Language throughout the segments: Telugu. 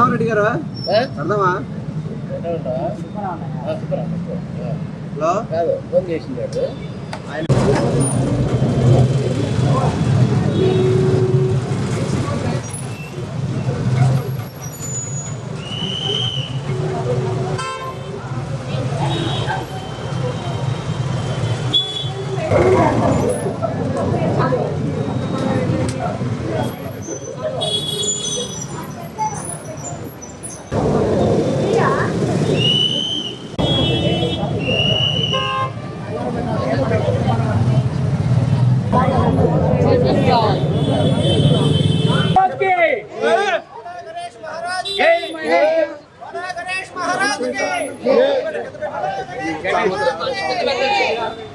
వెళ్దాం రెడ్డి గారు వెళ్దామా హలో? ఫోన్ చేసిండాడు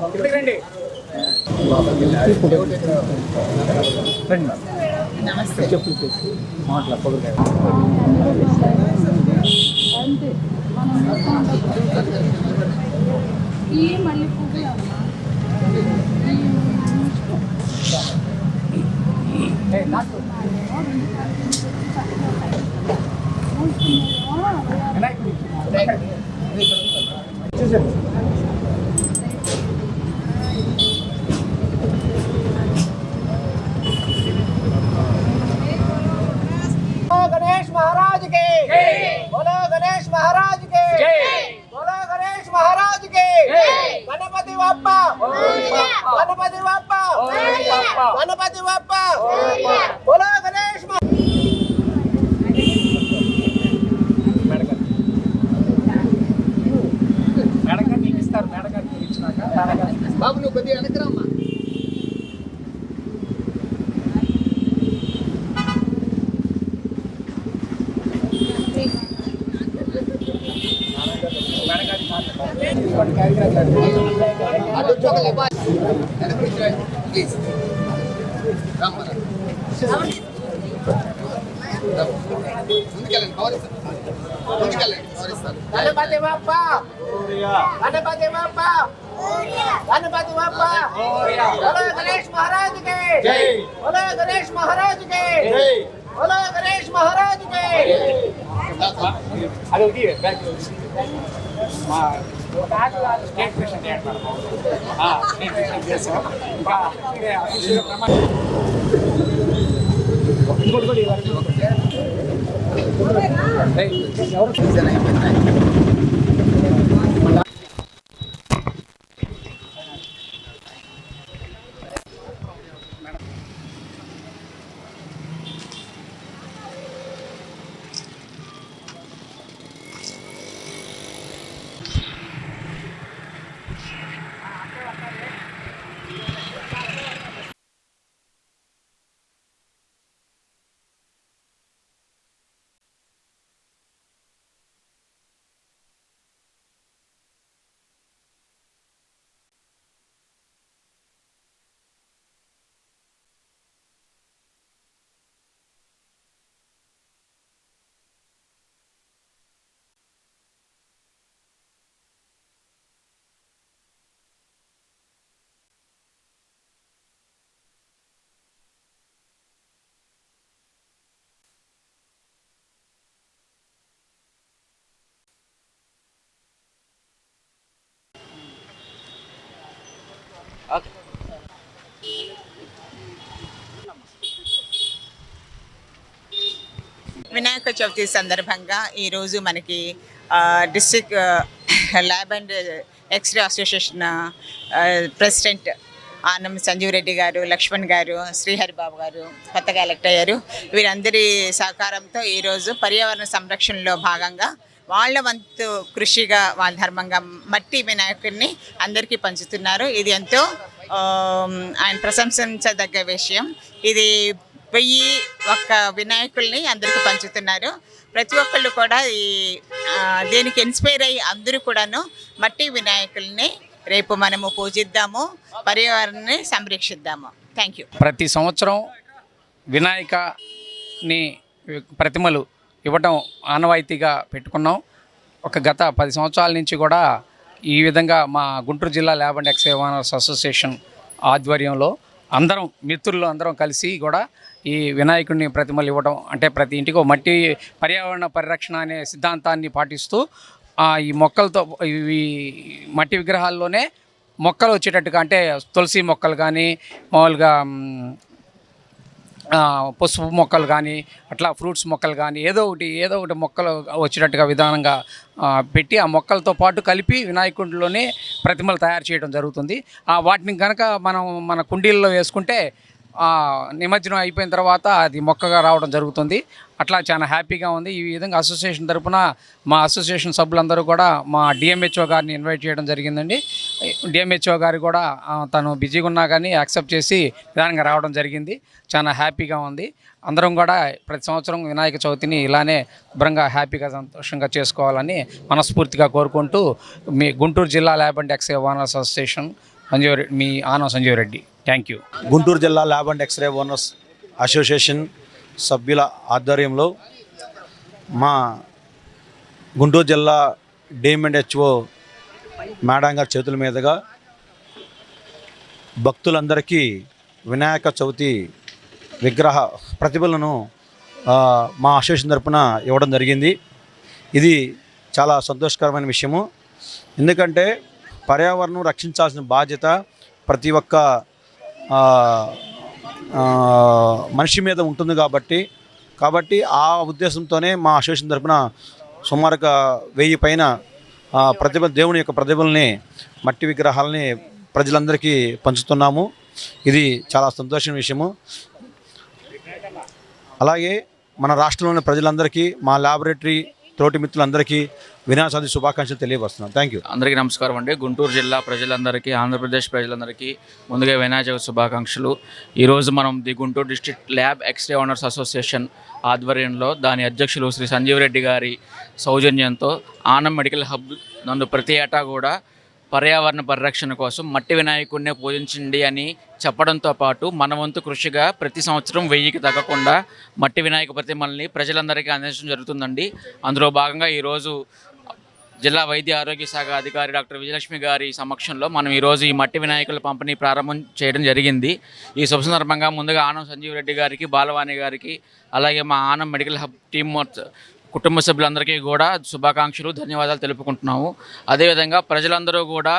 రండి. రండి చెప్పులు ముందుకెళ్ళండి కవర్ ఇస్తాను ముందుకెళ్ళండి కవర్ ఇస్తాను गणपति बप्पा गणपति बप्पा गणपति बप्पा बोलो गणेश महाराज के जय। बोलो गणेश महाराज के जय। बोलो गणेश महाराज के అది ఒకటి బ్యాగ్ మా స్టేట్ ప్రెసిడెంట్ ఏర్పడతాం స్టేట్ ప్రెసిడెంట్ చేసాం ఇంకా అఫీషియల్ ప్రమాణం ఇంకోటి కూడా ఇవ్వాలి ఎవరు ఓకే. వినాయక చవితి సందర్భంగా ఈరోజు మనకి district lab and X-ray association president Anam Sanjeev Reddy garu Lakshman garu Sriharibabu గారు కొత్తగా ఎలక్ట్ అయ్యారు. వీరందరి సహకారంతో ఈరోజు పర్యావరణ సంరక్షణలో భాగంగా వాళ్ళ వంతు కృషిగా వాళ్ళ ధర్మంగా మట్టి వినాయకుడిని అందరికీ పంచుతున్నారు. ఇది ఎంతో ఆయన ప్రశంసించదగ్గ విషయం. ఇది వెయ్యి ఒక్క వినాయకుల్ని అందరికీ పంచుతున్నారు. ప్రతి ఒక్కళ్ళు కూడా ఈ దీనికి ఇన్స్పైర్ అయ్యి అందరూ కూడాను మట్టి వినాయకుల్ని రేపు మనము పూజిద్దాము పర్యావరణాన్ని సంరక్షిద్దాము. థ్యాంక్ యూ ప్రతి సంవత్సరం వినాయకని ప్రతిమలు ఇవ్వటం ఆనవాయితీగా పెట్టుకున్నాం. ఒక గత పది సంవత్సరాల నుంచి కూడా ఈ విధంగా మా గుంటూరు జిల్లా lab and X owners association ఆధ్వర్యంలో అందరం మిత్రులు అందరం కలిసి కూడా ఈ వినాయకుడిని ప్రతిమలు ఇవ్వడం అంటే ప్రతి ఇంటికి మట్టి పర్యావరణ పరిరక్షణ అనే సిద్ధాంతాన్ని పాటిస్తూ ఈ మొక్కలతో ఇవి మట్టి విగ్రహాల్లోనే మొక్కలు వచ్చేటట్టుగా అంటే తులసి మొక్కలు కానీ మామూలుగా పసుపు మొక్కలు కానీ అట్లా ఫ్రూట్స్ మొక్కలు కానీ ఏదో ఒకటి ఏదో ఒకటి మొక్కలు వచ్చేటట్టుగా విధానంగా పెట్టి ఆ మొక్కలతో పాటు కలిపి వినాయకుడిలోనే ప్రతిమలు తయారు చేయడం జరుగుతుంది. ఆ వాటిని కనుక మనం మన కుండీల్లో వేసుకుంటే నిమజ్జనం అయిపోయిన తర్వాత అది మొక్కగా రావడం జరుగుతుంది. అట్లా చాలా హ్యాపీగా ఉంది. ఈ విధంగా అసోసియేషన్ తరపున మా అసోసియేషన్ సభ్యులందరూ కూడా మా డిఎంహెచ్ఓ గారిని ఇన్వైట్ చేయడం జరిగిందండి. డిఎంహెచ్ఓ గారు కూడా తను బిజీగా ఉన్నా కానీ యాక్సెప్ట్ చేసి విధానంగా రావడం జరిగింది. చాలా హ్యాపీగా ఉంది. అందరం కూడా ప్రతి సంవత్సరం వినాయక చవితిని ఇలానే శుభ్రంగా హ్యాపీగా సంతోషంగా చేసుకోవాలని మనస్ఫూర్తిగా కోరుకుంటూ మీ గుంటూరు జిల్లా lab and X owners association Sanjeev Reddy me Anam Sanjeev Reddy. Thank you Guntur జిల్లా lab and X-ray owners association సభ్యుల ఆధ్వర్యంలో మా గుంటూరు జిల్లా డీమ్ అండ్ హెచ్ఓ మేడం గారి చేతుల మీదుగా భక్తులందరికీ వినాయక చవితి విగ్రహ ప్రతిభలను మా అసోసియేషన్ తరపున ఇవ్వడం జరిగింది. ఇది చాలా సంతోషకరమైన విషయము. ఎందుకంటే పర్యావరణం రక్షించాల్సిన బాధ్యత ప్రతి ఒక్క మనిషి మీద ఉంటుంది కాబట్టి కాబట్టి ఆ ఉద్దేశంతోనే మా అసోసియేషన్ తరఫున సుమారుగా వెయ్యి పైన ప్రతిభ దేవుని యొక్క ప్రతిభల్ని మట్టి విగ్రహాలని ప్రజలందరికీ పంచుతున్నాము. ఇది చాలా సంతోషం విషయము. అలాగే మన రాష్ట్రంలోని ప్రజలందరికీ మా ల్యాబొరేటరీ తోటి మిత్రులందరికీ వినాయక శుభాకాంక్షలు తెలియపరుస్తున్నాను. థ్యాంక్ యూ అందరికీ నమస్కారం అండి. గుంటూరు జిల్లా ప్రజలందరికీ ఆంధ్రప్రదేశ్ ప్రజలందరికీ ముందుగా వినాయక శుభాకాంక్షలు. ఈరోజు మనం the Guntur district lab X-ray owners association ఆధ్వర్యంలో దాని అధ్యక్షులు శ్రీ సంజీవ్ రెడ్డి గారి సౌజన్యంతో ఆనం మెడికల్ హబ్ నందు ప్రతి ఏటా కూడా పర్యావరణ పరిరక్షణ కోసం మట్టి వినాయకుడినే పూజించండి అని చెప్పడంతో పాటు మన వంతు కృషిగా ప్రతి సంవత్సరం వెయ్యికి తగ్గకుండా మట్టి వినాయక ప్రతిమల్ని ప్రజలందరికీ అందించడం జరుగుతుందండి. అందులో భాగంగా ఈరోజు జిల్లా వైద్య ఆరోగ్య శాఖ అధికారి డాక్టర్ విజయలక్ష్మి గారి సమక్షంలో మనం ఈరోజు ఈ మట్టి వినాయకుల పంపిణీ ప్రారంభం చేయడం జరిగింది. ఈ శుభ సందర్భంగా ముందుగా ఆనం సంజీవ్ రెడ్డి గారికి బాలవాణి గారికి అలాగే మా ఆనం మెడికల్ హబ్ టీమ్ కుటుంబ సభ్యులందరికీ కూడా శుభాకాంక్షలు ధన్యవాదాలు తెలుపుకుంటున్నాము. అదేవిధంగా ప్రజలందరూ కూడా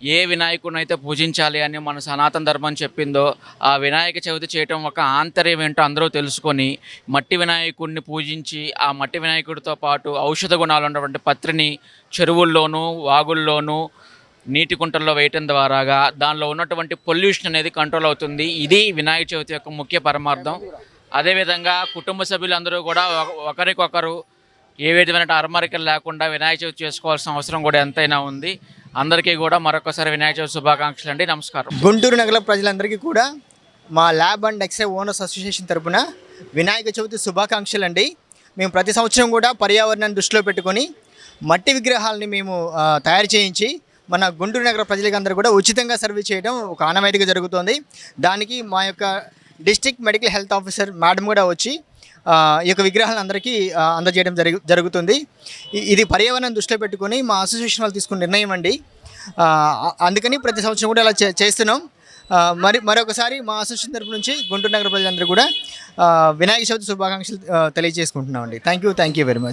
ఏ వినాయకుడిని అయితే పూజించాలి అని మన సనాతన ధర్మం చెప్పిందో ఆ వినాయక చవితి చేయటం ఒక ఆంతర్యం ఏంటో అందరూ తెలుసుకొని మట్టి వినాయకుడిని పూజించి ఆ మట్టి వినాయకుడితో పాటు ఔషధ గుణాలు ఉన్నటువంటి పత్రిని చెరువుల్లోనూ వాగుల్లోనూ నీటి కుంటల్లో వేయటం ద్వారాగా దానిలో ఉన్నటువంటి పొల్యూషన్ అనేది కంట్రోల్ అవుతుంది. ఇది వినాయక చవితి యొక్క ముఖ్య పరమార్థం. అదేవిధంగా కుటుంబ సభ్యులందరూ కూడా ఒక- ఒకరికొకరు ఏ విధమైన అరమరికలు లేకుండా వినాయక చవితి చేసుకోవాల్సిన అవసరం కూడా ఎంతైనా ఉంది. అందరికీ కూడా మరొకసారి వినాయక చవితి శుభాకాంక్షలు అండి. నమస్కారం. గుంటూరు నగర ప్రజలందరికీ కూడా మా lab and X-ray owners association తరపున వినాయక చవితి శుభాకాంక్షలు అండి. మేము ప్రతి సంవత్సరం కూడా పర్యావరణాన్ని దృష్టిలో పెట్టుకొని మట్టి విగ్రహాలని మేము తయారు చేయించి మన గుంటూరు నగర ప్రజలకి అందరూ కూడా ఉచితంగా సర్వీస్ చేయడం ఒక ఆనవాయితీగా జరుగుతోంది. దానికి మా యొక్క district medical health officer madam కూడా వచ్చి ఈ యొక్క విగ్రహాలను అందరికీ అందజేయడం జరుగు జరుగుతుంది. ఇది పర్యావరణం దృష్టిలో పెట్టుకొని మా అసోసియేషన్ వాళ్ళు తీసుకున్న నిర్ణయం అండి. అందుకని ప్రతి సంవత్సరం కూడా అలా చే- చేస్తున్నాం. మరి మరొకసారి మా అసోసియేషన్ తరపు నుంచి గుంటూరు నగర ప్రజలందరూ కూడా వినాయక చవితి శుభాకాంక్షలు తెలియజేసుకుంటున్నామండి. తెలియజేసుకుంటున్నాం అండి thank you thank you very much